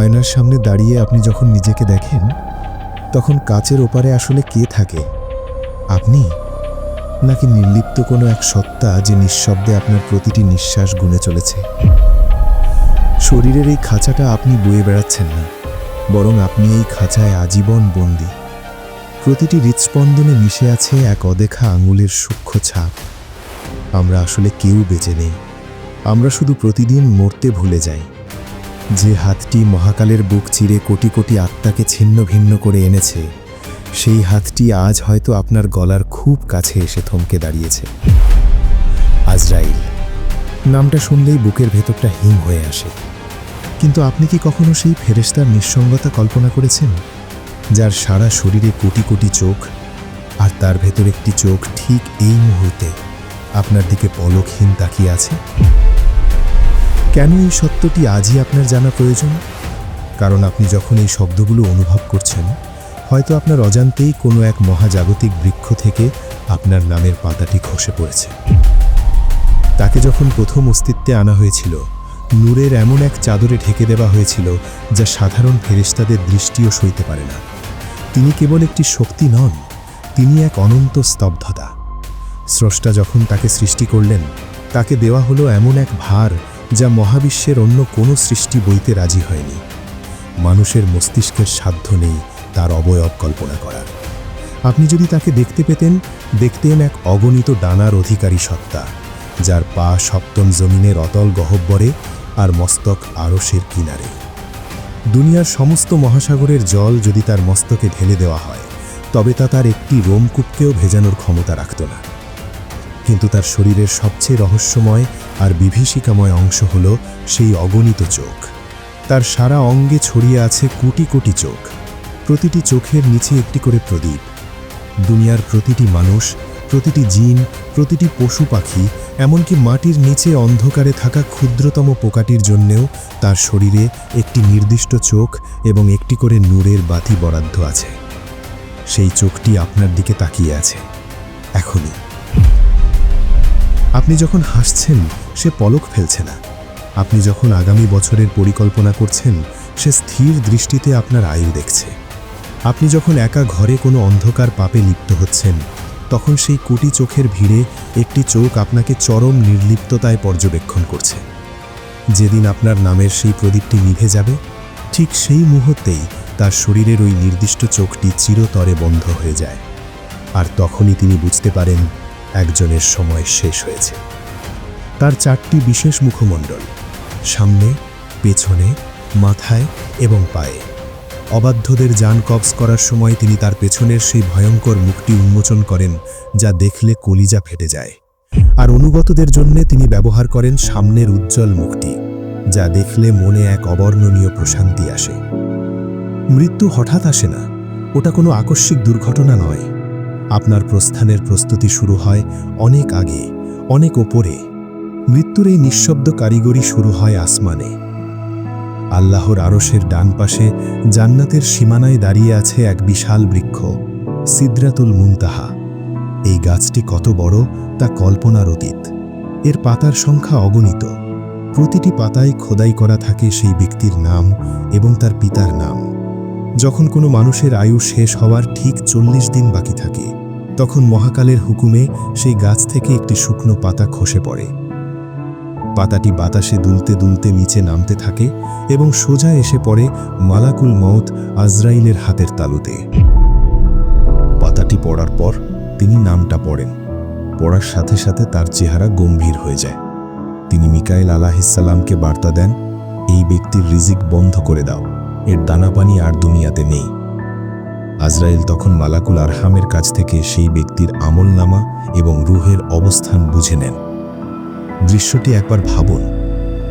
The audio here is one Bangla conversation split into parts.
আয়নার সামনে দাঁড়িয়ে আপনি যখন নিজেকে দেখেন, তখন কাচের ওপারে আসলে কে থাকে? আপনি? নাকি নির্লিপ্ত কোনো এক সত্তা যে নিঃশব্দে আপনার প্রতিটি নিঃশ্বাস গুনে চলেছে? শরীরের এই খাঁচাটা আপনি বয়ে বেড়াচ্ছেন না, বরং আপনি এই খাঁচায় আজীবন বন্দী। প্রতিটি হৃৎস্পন্দনে মিশে আছে এক অদেখা আঙুলের সূক্ষ্ম ছাপ। আমরা আসলে কেউ বেঁচে নেই। আমরা শুধু প্রতিদিন মরতে ভুলে যাই। যে হাতটি মহাকালের বুক চিরে কোটি কোটি আত্মাকে ছিন্ন ভিন্ন করে এনেছে, সেই হাতটি আজ হয়তো আপনার গলার খুব কাছে এসে থমকে দাঁড়িয়েছে। আজরাইল, নামটা শুনলেই বুকের ভেতরটা হিম হয়ে আসে। কিন্তু আপনি কি কখনো সেই ফেরেশতার নিঃসঙ্গতা কল্পনা করেছেন, যার সারা শরীরে কোটি কোটি চোখ আর তার ভেতর একটি চোখ ঠিক এই মুহূর্তে আপনার দিকে পলকহীন তাকিয়ে আছে? কেন এই সত্যটি আজই আপনার জানা প্রয়োজন? কারণ আপনি যখন এই শব্দগুলো অনুভব করছেন, হয়তো আপনার অজান্তেই কোনো এক মহাজাগতিক বৃক্ষ থেকে আপনার নামের পাতাটি খসে পড়েছে। তাকে যখন প্রথম অস্তিত্বে আনা হয়েছিল, নূরের এমন এক চাদরে ঢেকে দেওয়া হয়েছিল যা সাধারণ ফেরেশতাদের দৃষ্টিও সইতে পারে না। তিনি কেবল একটি শক্তি নন, তিনি এক অনন্ত স্তব্ধতা। স্রষ্টা যখন তাকে সৃষ্টি করলেন, তাকে দেওয়া হলো এমন এক ভার যা মহাবিশ্বের অন্য কোনো সৃষ্টি বইতে রাজি হয়নি। মানুষের মস্তিষ্কের সাধ্য নেই তার অবয়ব কল্পনা করার। আপনি যদি তাকে দেখতে পেতেন, দেখতেন এক অগণিত ডানার অধিকারী সত্তা, যার পা সপ্তম জমিনের অতল গহব্বরে আর মস্তক আরসের কিনারে। দুনিয়ার সমস্ত মহাসাগরের জল যদি তার মস্তকে ঢেলে দেওয়া হয়, তবে তা তার একটি রোমকূপকেও ভেজানোর ক্ষমতা রাখত না। কিন্তু তার শরীরের সবচেয়ে রহস্যময় আর বিভীষিকাময় অংশ হল সেই অগণিত চোখ। তার সারা অঙ্গে ছড়িয়ে আছে কোটি কোটি চোখ। প্রতিটি চোখের নিচে একটি করে প্রদীপ। দুনিয়ার প্রতিটি মানুষ, প্রতিটি জিন, প্রতিটি পশু পাখি, এমনকি মাটির নিচে অন্ধকারে থাকা ক্ষুদ্রতম পোকাটির জন্যেও তার শরীরে একটি নির্দিষ্ট চোখ এবং একটি করে নূরের বাতি বরাদ্দ আছে। সেই চোখটি আপনার দিকে তাকিয়ে আছে। এখনই। আপনি যখন হাসছেন, সে পলক ফেলছে না। আপনি যখন আগামী বছরের পরিকল্পনা করছেন, সে স্থির দৃষ্টিতে আপনার আয়ু দেখছে। আপনি যখন একা ঘরে কোনো অন্ধকার পাপে লিপ্ত হচ্ছেন, তখন সেই কোটি চোখের ভিড়ে একটি চোখ আপনাকে চরম নির্লিপ্ততায় পর্যবেক্ষণ করছে। যেদিন আপনার নামের সেই প্রদীপটি নিভে যাবে, ঠিক সেই মুহূর্তেই তার শরীরের ওই নির্দিষ্ট চোখটি চিরতরে বন্ধ হয়ে যায়। আর তখনই তিনি বুঝতে পারেন একজনের সময় শেষ হয়েছে। তার চারটি বিশেষ মুখমণ্ডল, সামনে, পেছনে, মাথায় এবং পায়ে। অবাধ্যদের যান কবজ করার সময় তিনি তার পেছনের সেই ভয়ঙ্কর মুখটি উন্মোচন করেন, যা দেখলে কলিজা ফেটে যায়। আর অনুগতদের জন্য তিনি ব্যবহার করেন সামনের উজ্জ্বল মুখটি, যা দেখলে মনে এক অবর্ণনীয় প্রশান্তি আসে। মৃত্যু হঠাৎ আসে না, ওটা কোনো আকস্মিক দুর্ঘটনা নয়। আপনার প্রস্থানের প্রস্তুতি শুরু হয় অনেক আগে, অনেক ওপরে। মৃত্যুর এই নিঃশব্দ কারিগরি শুরু হয় আসমানে। আল্লাহর আরশের ডান পাশে জান্নাতের সীমানায় দাঁড়িয়ে আছে এক বিশাল বৃক্ষ, সিদ্রাতুল মুনতাহা। এই গাছটি কত বড় তা কল্পনার অতীত। এর পাতার সংখ্যা অগণিত। প্রতিটি পাতায় খোদাই করা থাকে সেই ব্যক্তির নাম এবং তার পিতার নাম। যখন কোনো মানুষের আয়ু শেষ হওয়ার ঠিক চল্লিশ দিন বাকি থাকে তখন মহাকালের হুকুমে সেই গাছ থেকে একটি শুকনো পাতা খসে পড়ে। পাতাটি বাতাসে দুলতে দুলতে নিচে নামতে থাকে এবং সোজা এসে পড়ে মালাকুল মত আজরাইলের হাতের তালুতে। পাতাটি পড়ার পর তিনি নামটা পড়েন। পড়ার সাথে সাথে তার চেহারা গম্ভীর হয়ে যায়। তিনি মিকাইল আলাহিসাল্লামকে বার্তা দেন, এই ব্যক্তির রিজিক বন্ধ করে দাও। এর দানা পানি আর দুনিয়াতে নেই। আজরাইল তখন মালাকুল আরহামের কাছ থেকে সেই ব্যক্তির আমলনামা এবং রুহের অবস্থান বুঝে নেন। দৃশ্যটি একবার ভাবুন,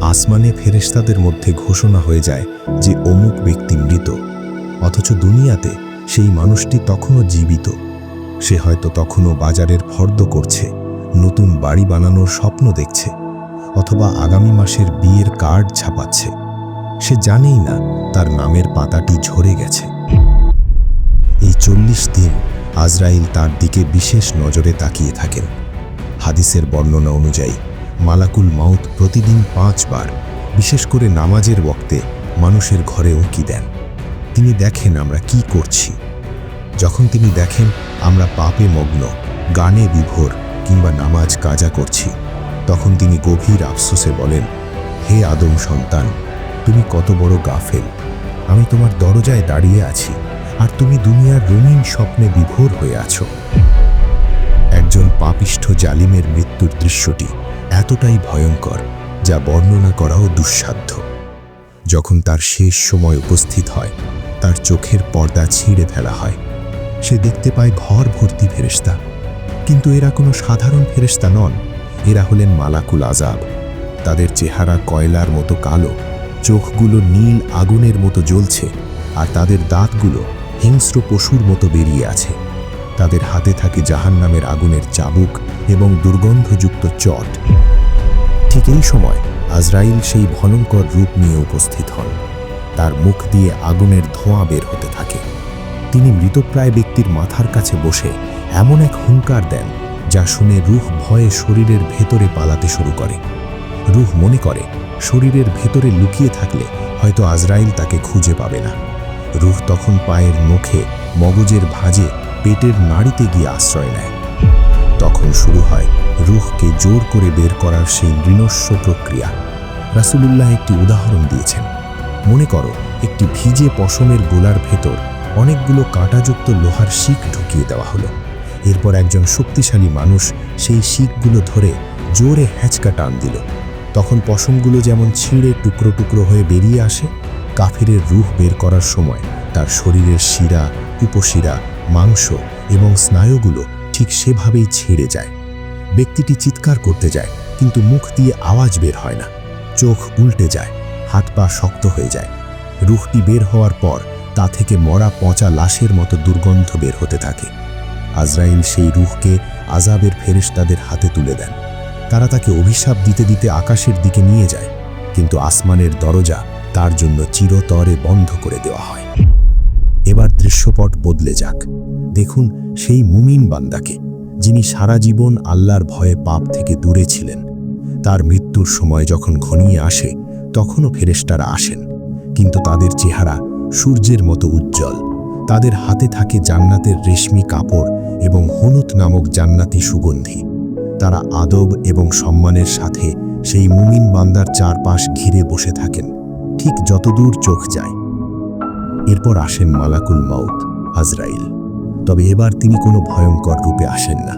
আসমানে ফেরেশতাদের মধ্যে ঘোষণা হয়ে যায় যে অমুক ব্যক্তি মৃত, অথচ দুনিয়াতে সেই মানুষটি তখনও জীবিত। সে হয়তো তখনও বাজারের ফর্দ করছে, নতুন বাড়ি বানানোর স্বপ্ন দেখছে, অথবা আগামী মাসের বিয়ের কার্ড ছাপাচ্ছে। সে জানেই না তার নামের পাতাটি ঝরে গেছে। চল্লিশ দিন আজরাইল তার দিকে বিশেষ নজরে তাকিয়ে থাকেন। হাদিসের বর্ণনা অনুযায়ী, মালাকুল মাউত প্রতিদিন পাঁচবার, বিশেষ করে নামাজের বক্তে মানুষের ঘরে উঁকি দেন। তিনি দেখেন আমরা কি করছি। যখন তিনি দেখেন আমরা পাপে মগ্ন, গানে বিভোর কিংবা নামাজ কাজা করছি, তখন তিনি গভীর আফসোসে বলেন, হে আদম সন্তান, তুমি কত বড় গাফেল। আমি তোমার দরজায় দাঁড়িয়ে আছি। আর তুমি দুনিয়ার রঙিন স্বপ্নে বিভোর হয়ে আছো। একজন পাপিষ্ঠ জালিমের মৃত্যুর দৃশ্যটি এতটাই ভয়ঙ্কর, যা বর্ণনা করাও দুঃসাধ্য। যখন তার শেষ সময় উপস্থিত হয়, তার চোখের পর্দা ছিঁড়ে ফেলা হয়। সে দেখতে পায় ঘর ভর্তি ফেরেস্তা কিন্তু এরা কোনো সাধারণ ফেরেস্তা নন। এরা হলেন মালাকুল আজাব তাদের চেহারা কয়লার মতো কালো, চোখগুলো নীল আগুনের মতো জ্বলছে, আর তাদের দাঁতগুলো হিংস্র পশুর মতো বেরিয়ে আছে। তাদের হাতে থাকে জাহান্নামের আগুনের চাবুক এবং দুর্গন্ধযুক্ত চট। ঠিক এই সময় আজরাইল সেই ভয়ঙ্কর রূপ নিয়ে উপস্থিত হন। তার মুখ দিয়ে আগুনের ধোঁয়া বের হতে থাকে। তিনি মৃতপ্রায় ব্যক্তির মাথার কাছে বসে এমন এক হুঙ্কার দেন, যা শুনে রুহ ভয়ে শরীরের ভেতরে পালাতে শুরু করে। রুহ মনে করে, শরীরের ভেতরে লুকিয়ে থাকলে হয়তো আজরাইল তাকে খুঁজে পাবে না। রুহ তখন পায়ের নখে মগজের ভাঁজে পেটের নাড়িতে গিয়ে আশ্রয় নেয়। তখন শুরু হয় রুহকে জোর করে বের করার সেই নৃণস্ব প্রক্রিয়া। রাসূলুল্লাহ একটি উদাহরণ দিয়েছেন। মনে করো, একটি ভিজে পশমের গোলার ভেতর অনেকগুলো কাঁটাযুক্ত লোহার শিখ ঢুকিয়ে দেওয়া হলো। এরপর একজন শক্তিশালী মানুষ সেই শিখগুলো ধরে জোরে হ্যাঁচকা টান দিল। তখন পশমগুলো যেমন ছিঁড়ে টুকরো টুকরো হয়ে বেরিয়ে আসে কাফিরের রুহ বের করার সময় তার শরীরের শিরা, উপশিরা, মাংস এবং স্নায়ুগুলো ঠিক সেভাবেই ছেড়ে যায়। ব্যক্তিটি চিৎকার করতে যায়, কিন্তু মুখ দিয়ে আওয়াজ বের হয় না। চোখ উল্টে যায়, হাত পা শক্ত হয়ে যায়। রুহটি বের হওয়ার পর তা থেকে মরা পচা লাশের মতো দুর্গন্ধ বের হতে থাকে। আজরাইল সেই রুহকে আজাবের ফেরেশতাদের হাতে তুলে দেন। তারা তাকে অভিশাপ দিতে দিতে আকাশের দিকে নিয়ে যায়, কিন্তু আসমানের দরজা তার জন্য চিরতরে বন্ধ করে দেওয়া হয়। এবার দৃশ্যপট বদলে যাক। দেখুন সেই মুমিন বান্দাকে, যিনি সারা জীবন আল্লাহর ভয়ে পাপ থেকে দূরে ছিলেন। তার মৃত্যুর সময় যখন ঘনিয়ে আসে, তখনও ফেরেশতারা আসেন। কিন্তু তাদের চেহারা সূর্যের মতো উজ্জ্বল। তাদের হাতে থাকে জান্নাতের রেশমি কাপড় এবং হনুত নামক জান্নাতি সুগন্ধি। তারা আদব এবং সম্মানের সাথে সেই মুমিন বান্দার চারপাশ ঘিরে বসে থাকেন। ঠিক যতদূর চোখ যায়। এরপর আসেন মালাকুল মাউত, আজরাইল। তবে এবার তিনি কোনো ভয়ঙ্কর রূপে আসেন না।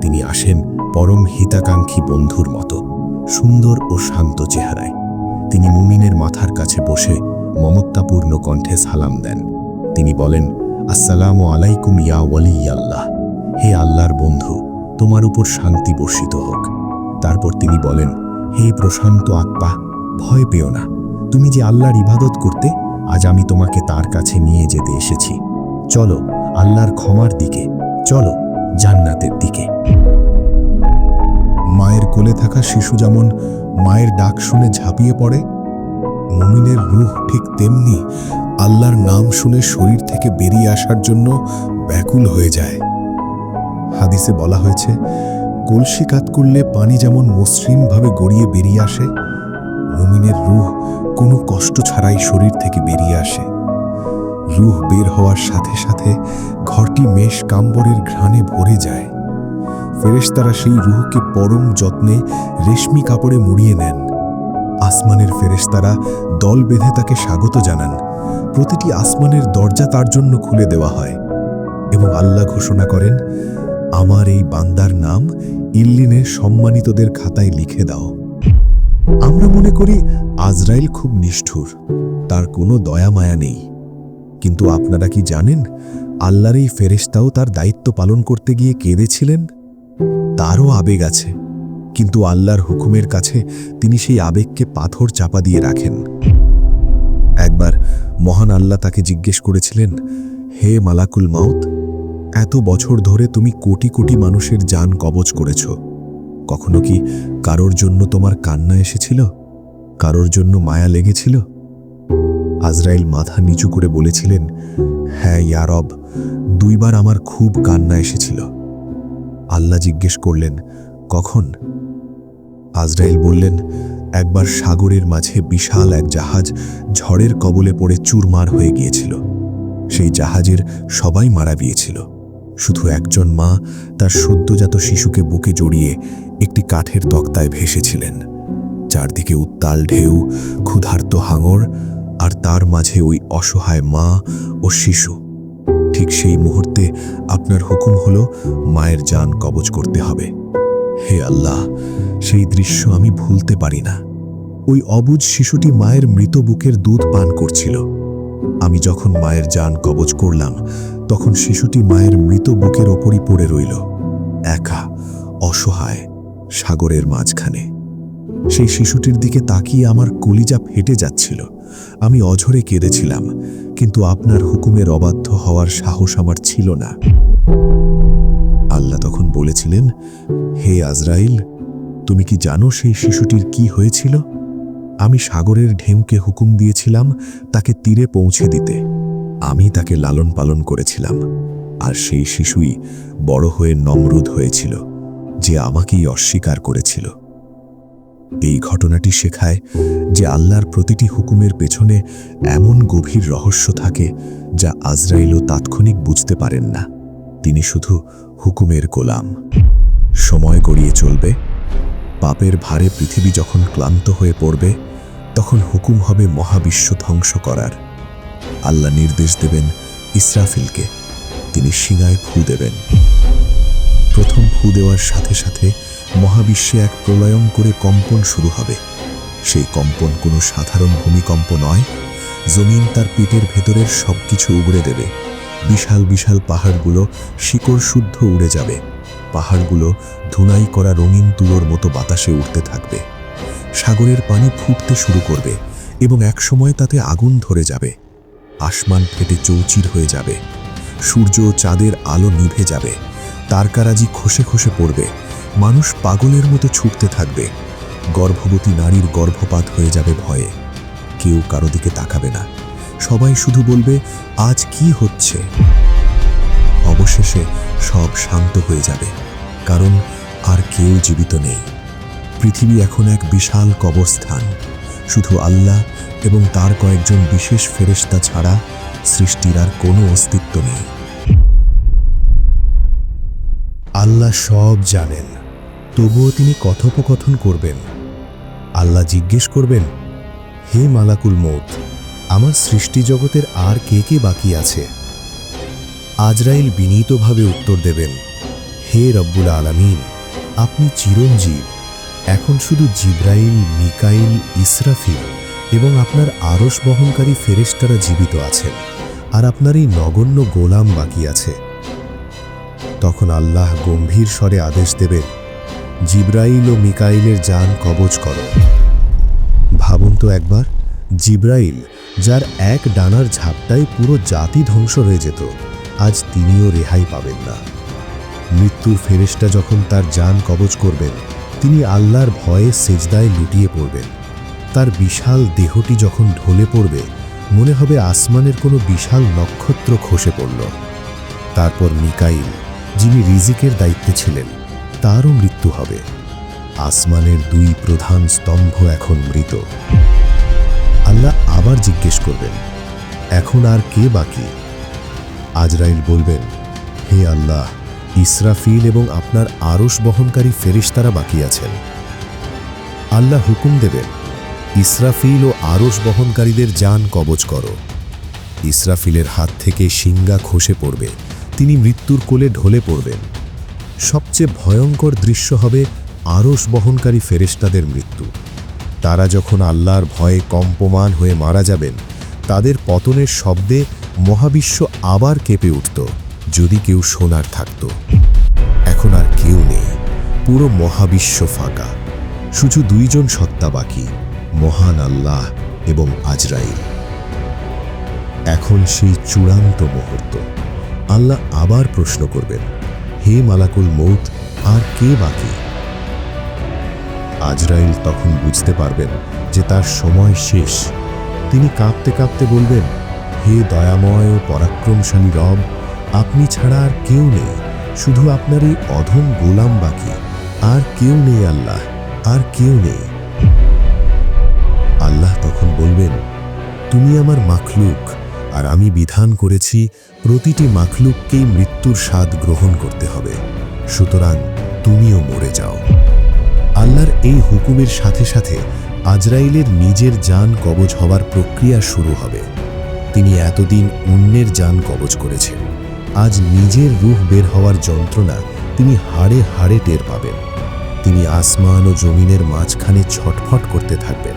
তিনি আসেন পরম হিতাকাঙ্ক্ষী বন্ধুর মতো, সুন্দর ও শান্ত চেহারায়। তিনি মুমিনের মাথার কাছে বসে মমত্তাপূর্ণ কণ্ঠে সালাম দেন। তিনি বলেন, আসসালামু আলাইকুম ইয়া ওয়ালি আল্লাহ হে আল্লাহর বন্ধু, তোমার উপর শান্তি বর্ষিত হোক। তারপর তিনি বলেন, হে প্রশান্ত আত্মা, ভয় পেও না। তুমি যে আল্লাহর ইবাদত করতে, আজ আমি তোমাকে তার কাছে নিয়ে যেতে এসেছি। চলো, আল্লাহর ক্ষমার দিকে, চলো, জান্নাতের দিকে। মায়ের কোলে থাকা শিশু যেমন মায়ের ডাক শুনে ঝাঁপিয়ে পড়ে, মুমিনের রূহ ঠিক তেমনি আল্লাহর নাম শুনে শরীর থেকে বেরিয়ে আসার জন্য ব্যাকুল হয়ে যায়। হাদিসে বলা হয়েছে, কলসি কাত করলে পানি যেমন মসৃণভাবে গড়িয়ে বেরিয়ে আসে মুমিনের রূহ কোনো কষ্ট ছাড়াই শরীর থেকে বেরিয়ে আসে। রুহ বের হওয়ার সাথে সাথে ঘরটি মেষ কাম্বরের ঘ্রাণে ভরে যায়। ফেরেশতারা সেই রুহকে পরম যত্নে রেশমি কাপড়ে মুড়িয়ে নেন। আসমানের ফেরেশতারা দল বেঁধে তাকে স্বাগত জানান। প্রতিটি আসমানের দরজা তার জন্য খুলে দেওয়া হয় এবং আল্লাহ ঘোষণা করেন, আমার এই বান্দার নাম ইল্লিনের সম্মানিতদের খাতায় লিখে দাও। আমরা মনে করি আজরাইল খুব নিষ্ঠুর, তার কোনো দয়া মায়া নেই। কিন্তু আপনারা কি জানেন, আল্লাহর এই ফেরেশতাও তার দায়িত্ব পালন করতে গিয়ে কেঁদেছিলেন? তারও আবেগ আছে, কিন্তু আল্লাহর হুকুমের কাছে তিনি সেই আবেগকে পাথর চাপা দিয়ে রাখেন। একবার মহান আল্লাহ তাকে জিজ্ঞেস করেছিলেন, হে মালাকুল মাউত, এত বছর ধরে তুমি কোটি কোটি মানুষের যান কবচ করেছ কখনো কি কারোর জন্য তোমার কান্না এসেছিল? কারোর জন্য মায়া লেগেছিল? আজরাইল মাথা নিচু করে বলেছিলেন হ্যাঁ ইয়ারব দুইবার আমার খুব কান্না এসেছিল। আল্লাহ জিজ্ঞেস করলেন, কখন? আজরাইল বললেন, একবার সাগরের মাঝে বিশাল এক জাহাজ ঝড়ের কবলে পড়ে চুরমার হয়ে গিয়েছিল। সেই জাহাজের সবাই মারা গিয়েছিল। শুধু একজন মা, তার সদ্যজাত শিশুকে বুকে জড়িয়ে একটি কাঠের তক্তায় ভেসেছিলেন। চারদিকে উত্তাল ঢেউ, ক্ষুধার্ত হাঙর, আর তার মাঝে ওই অসহায় মা ও শিশু। ঠিক সেই মুহূর্তে আপনার হুকুম হলো, মায়ের যান কবজ করতে হবে। হে আল্লাহ, সেই দৃশ্য আমি ভুলতে পারি না। ওই অবুজ শিশুটি মায়ের মৃত বুকের দুধ পান করছিল। আমি যখন মায়ের যান কবজ করলাম তখন শিশুটি মায়ের মৃত বুকের ওপরই পড়ে রইল, একা, অসহায়, সাগরের মাঝখানে। সেই শিশুটির দিকে তাকিয়ে আমার কলিজা ফেটে যাচ্ছিল। আমি অঝরে কেঁদেছিলাম, কিন্তু আপনার হুকুমের অবাধ্য হওয়ার সাহস আমার ছিল না। আল্লাহ তখন বলেছিলেন, হে আজরাইল, তুমি কি জানো সেই শিশুটির কি হয়েছিল? আমি সাগরের ঢেউকে হুকুম দিয়েছিলাম তাকে তীরে পৌঁছে দিতে। আমি তাকে লালন পালন করেছিলাম, আর সেই শিশুই বড় হয়ে নমরুদ হয়েছিল, যে আমাকেই অস্বীকার করেছিল। এই ঘটনাটি শেখায় যে আল্লাহর প্রতিটি হুকুমের পেছনে এমন গভীর রহস্য থাকে যা আজরাইলও তাৎক্ষণিক বুঝতে পারেন না। তিনি শুধু হুকুমের গোলাম। সময় গড়িয়ে চলবে, পাপের ভারে পৃথিবী যখন ক্লান্ত হয়ে পড়বে, তখন হুকুম হবে মহাবিশ্ব ধ্বংস করার। আল্লাহ নির্দেশ দেবেন ইসরাফিলকে। তিনি সিঙায় ফু দেবেন। প্রথম ফু দেওয়ার সাথে সাথে মহাবিশ্বে এক প্রলয়ং করে কম্পন শুরু হবে। সেই কম্পন কোনো সাধারণ ভূমিকম্প নয়। জমিন তার পেটের ভেতরের সব কিছু উগড়ে দেবে। বিশাল বিশাল পাহাড়গুলো শিকড় শুদ্ধ উড়ে যাবে। পাহাড়গুলো ধুনাই করা রঙিন তুলোর মতো বাতাসে উঠতে থাকবে। সাগরের পানি ফুটতে শুরু করবে এবং একসময় তাতে আগুন ধরে যাবে। আসমান ফেটে চৌচির হয়ে যাবে। সূর্য চাঁদের আলো নিভে যাবে। তারকারাজি খসে খসে পড়বে। মানুষ পাগলের মতো ছুটতে থাকবে। গর্ভবতী নারীর গর্ভপাত হয়ে যাবে ভয়ে। কেউ কারও দিকে তাকাবে না। সবাই শুধু বলবে, আজ কি হচ্ছে? অবশেষে সব শান্ত হয়ে যাবে। কারণ আর কেউ জীবিত নেই। পৃথিবী এখন এক বিশাল কবরস্থান। শুধু আল্লাহ এবং তার কয়েকজন বিশেষ ফেরেশতা ছাড়া সৃষ্টির আর কোনো অস্তিত্ব নেই। আল্লাহ সব জানেন। তবুও তিনি কথোপকথন করবেন। আল্লাহ জিজ্ঞেস করবেন, হে মালাকুল মৌত আমার সৃষ্টি জগতের আর কে কে বাকি আছে? আজরাইল বিনীতভাবে উত্তর দেবেন, হে রব্বুল আলামিন, আপনি চিরঞ্জীব এখন শুধু জিব্রাইল, মিকাইল, ইসরাফিল এবং আপনার আরস বহনকারী ফেরেশতারা জীবিত আছেন আর আপনার এই নগণ্য গোলাম বাকি আছে। তখন আল্লাহ গম্ভীর স্বরে আদেশ দেবেন, জিব্রাইল ও মিকাইলের যান কবজ করো। ভাবুন তো একবার, জিব্রাইল, যার এক ডানার ঝাপটায় পুরো জাতি ধ্বংস হয়ে যেত, আজ তিনিও রেহাই পাবেন না। মৃত্যুর ফেরেশতা যখন তার যান কবজ করবেন তিনি আল্লাহর ভয়ে সেজদায় লুটিয়ে পড়বেন। তার বিশাল দেহটি যখন ঢলে পড়বে, মনে হবে আসমানের কোনো বিশাল নক্ষত্র খসে পড়ল। তারপর মিকাইল, যিনি রিজিকের দায়িত্বে ছিলেন, তারও মৃত্যু হবে। আসমানের দুই প্রধান স্তম্ভ এখন মৃত। আল্লাহ আবার জিজ্ঞেস করবেন, এখন আর কে বাকি? আজরাইল বলবেন, হে আল্লাহ ইসরাফিল এবং আপনার আরশ বহনকারী ফেরিস্তারা বাকি আছেন। আল্লাহ হুকুম দেবেন ইসরাফিল ও আরশ বহনকারীদের যান কবজ করো। ইসরাফিলের হাত থেকে সিঙ্গা খসে পড়বে, তিনি মৃত্যুর কোলে ঢলে পড়বেন। সবচেয়ে ভয়ঙ্কর দৃশ্য হবে আরশ বহনকারী ফেরেশতাদের মৃত্যু। তারা যখন আল্লাহর ভয়ে কম্পমান হয়ে মারা যাবেন, তাদের পতনের শব্দে মহাবিশ্ব আবার কেঁপে উঠত। যদি কেউ সোনার থাকত, এখন আর কেউ নেই, পুরো মহাবিশ্ব ফাঁকা। শুধু দুইজন সত্তা বাকি, মহান আল্লাহ এবং আজরাইল। এখন সেই চূড়ান্ত মুহূর্ত। আল্লাহ আবার প্রশ্ন করবেন, হে মালাকুল মৌত আর কে বাকি? আজরাইল তখন বুঝতে পারবেন যে তার সময় শেষ। তিনি কাঁপতে কাঁপতে বলবেন, হে দয়াময় ও পরাক্রমশালী রব আপনি ছাড়া আর কেউ নেই। শুধু আপনার এই অধম গোলাম বাকি। আর কেউ নেই আল্লাহ। আর কেউ নেই। আল্লাহ তখন বলবেন, তুমি আমার মাখলুক, আর আমি বিধান করেছি প্রতিটি মাখলুককেই মৃত্যুর স্বাদ গ্রহণ করতে হবে। সুতরাং তুমিও মরে যাও। আল্লাহর এই হুকুমের সাথে সাথে আজরাইলের নিজের যান কবজ হওয়ার প্রক্রিয়া শুরু হবে। তিনি এতদিন অন্যের যান কবজ করেছেন। আজ নিজের রূহ বের হওয়ার যন্ত্রণা তিনি হাড়ে হাড়ে টের পাবেন। তিনি আসমান ও জমিনের মাঝখানে ছটফট করতে থাকবেন।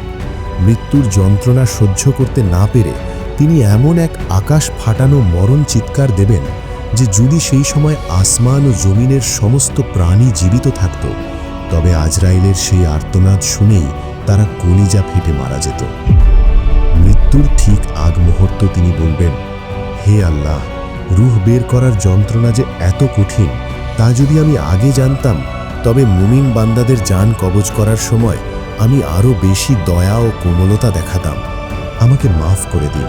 মৃত্যুর যন্ত্রণা সহ্য করতে না পেরে তিনি এমন এক আকাশ ফাটানো মরণ চিৎকার দেবেন যে যদি সেই সময় আসমান ও জমিনের সমস্ত প্রাণী জীবিত থাকত, তবে আজরাইলের সেই আর্তনাদ শুনেই তারা কলিজা ফেটে মারা যেত। মৃত্যুর ঠিক আগ মুহূর্ত তিনি বলবেন, হে আল্লাহ রুহ বের করার যন্ত্রণা যে এত কঠিন, তা যদি আমি আগে জানতাম, তবে মুমিন বান্দাদের যান কবজ করার সময় আমি আরও বেশি দয়া ও কোমলতা দেখাতাম। আমাকে মাফ করে দিন।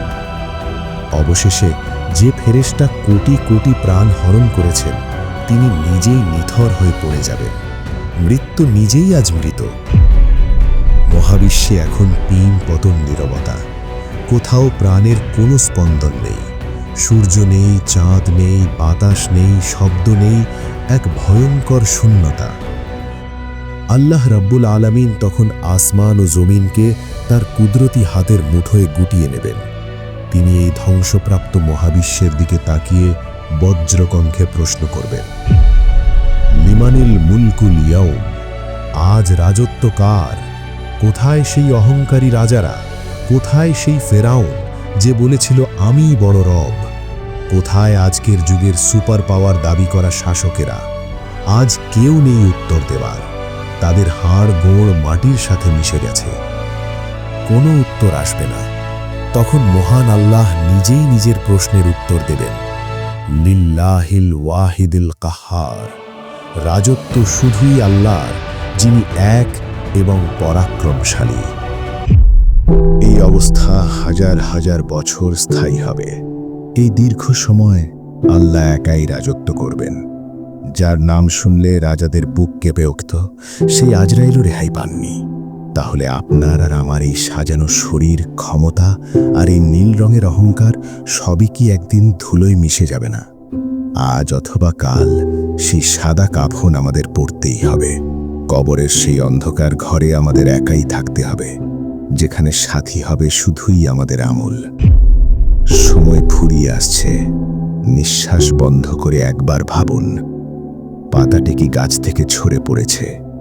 অবশেষে যে ফেরেশতা কোটি কোটি প্রাণ হরণ করেছেন, তিনি নিজেই নিথর হয়ে পড়ে যাবেন মৃত্যু নিজেই আজ মৃত। মহাবিশ্বে এখন পিন পতন নীরবতা। কোথাও প্রাণের কোনো স্পন্দন নেই। সূর্য নেই, চাঁদ নেই, বাতাস নেই, শব্দ নেই, এক ভয়ঙ্কর শূন্যতা। আল্লাহ রাব্বুল আলামিন তখন আসমান ও জমিনকে তার কুদরতি হাতের মুঠোয় গুটিয়ে নেবেন। তিনি এই ধ্বংসপ্রাপ্ত মহাবিশ্বের দিকে তাকিয়ে বজ্রকণ্ঠে প্রশ্ন করবেন, লিমানিল মুলকুল ইয়াউম, আজ রাজত্ব কার? কোথায় সেই অহংকারী রাজারা? কোথায় সেই ফেরাউন? যে বলেছিল, আমি বড় রব। কোথায় আজকের যুগের সুপার পাওয়ার দাবি করা শাসকেরা? আজ কেউ নেই উত্তর দেওয়ার তাদের হাড় গোড় মাটির সাথে মিশে গেছে। কোনো উত্তর আসবে না। তখন মহান আল্লাহ নিজেই নিজের প্রশ্নের উত্তর দেবেন। লিল্লাহিল ওয়াহিদিল কাহার। রাজত্ব শুধুই আল্লাহর, যিনি এক এবং পরাক্রমশালী। এই অবস্থা হাজার হাজার বছর স্থায়ী হবে। এই দীর্ঘ সময় আল্লাহ একাই রাজত্ব করবেন। যার নাম শুনলে রাজাদের বুক কেঁপে উঠত সেই আজরাইলও রেহাই পাননি। তাহলে আপনার আর আমার এই সাজানো শরীর, ক্ষমতা আর এই নীল রঙের অহংকার সবই কি একদিন ধুলোয় মিশে যাবে না? আজ অথবা কাল সেই সাদা কাফন আমাদের পড়তেই হবে। কবরের সেই অন্ধকার ঘরে আমাদের একাই থাকতে হবে। যেখানে সাথী হবে শুধুই আমাদের আমল। সময় ফুরিয়ে আসছে। নিঃশ্বাস বন্ধ করে একবার ভাবুন, পাতাটি কি গাছ থেকে ছড়ে পড়েছে?